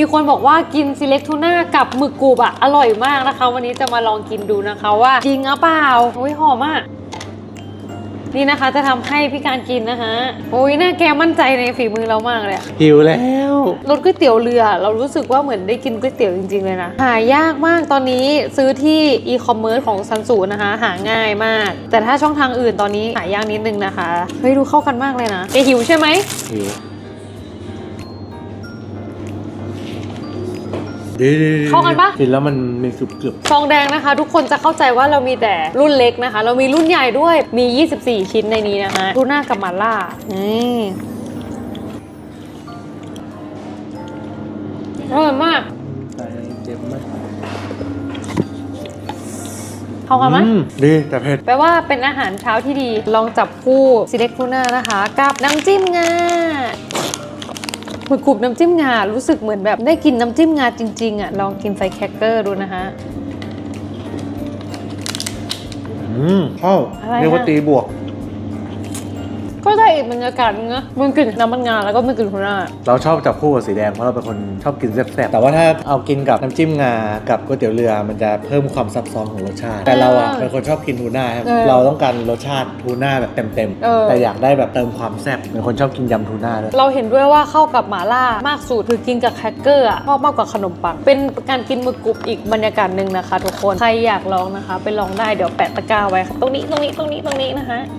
มีคนบอกว่ากินซีเล็กทูน่ากับหมึกกรูบอะอร่อยมากนะคะ วันนี้จะมาลองกินดูนะคะว่าจริงหรือเปล่าโอ้ยหอมมากนี่นะคะจะทำให้พี่การกินนะคะโอ้ยน่าแกมั่นใจในฝีมือเรามากเลยอะหิวแล้วรสก๋วยเตี๋ยวเรือ เรารู้สึกว่าเหมือนได้กินก๋วยเตี๋ยวจริงๆเลยนะหายากมากตอนนี้ซื้อที่อีคอมเมิร์ซของซันสูนะคะ หาง่ายมาก แต่ถ้าช่องทางอื่นตอนนี้หายากนิดนึงนะคะเฮ้ยดูเข้ากันมากเลยนะแกหิวใช่ไหมหิว ดีเข้ากันปะ กินแล้วมันมีกรึบกรึบซองแดงนะคะ ทุกคนจะเข้าใจว่าเรามีแต่รุ่นเล็กนะคะ เรามีรุ่นใหญ่ด้วยมี 24 ชิ้นในนี้นะคะทูน่ากับมาล่านี่อร่อยมากใจเจ็บมากเข้ากันไหมอืดีแต่เผ็ด แปลว่าเป็นอาหารเช้าที่ดีลองจับคู่ซีเล็กทูน่านะคะ กับน้ำจิ้มงาห มึกกรุบน้ำจิ้มงา รู้สึกเหมือนแบบได้กินน้ำจิ้มงาจริง ๆ อะ ลองกินใส่แครกเกอร์ดูนะคะ อืมเข้าอะไรเรียกว่าอะ ตีบวก ก็ได้อีกบรรยากาศนึงนะมันกลิ่นน้ำมันงาแล้วก็ไม่กลิ่นทูน่าเราชอบจับคู่กับสีแดงเพราะเราเป็นคนชอบกินแซ่บๆแต่ว่าถ้าเอากินกับน้ำจิ้มงากับก๋วยเตี๋ยวเรือมันจะเพิ่มความซับซ้อนของรสชาติ แต่เราอะเป็นคนชอบกินทูน่าครับเออเราต้องการรสชาติทูน่าแบบเต็มเออ ๆ แต่อยากได้แบบเติมความแซ่บเป็นคนชอบกินยำทูน่าด้วยเราเห็นด้วยว่าเข้ากับหมาล่ามากสุดคือกินกับแครกเกอร์อะชอบมากกว่าขนมปัง เป็นการกินหมึกกรุบอีกบรรยากาศหนึ่งนะคะ ทุกคน ใครอยากลองนะคะ ไปลองได้เดี๋ยวแปะตะกร้าไว้ค่ะตรงนี้ตรงนี้ตรงนี้ตรงนี้นะคะ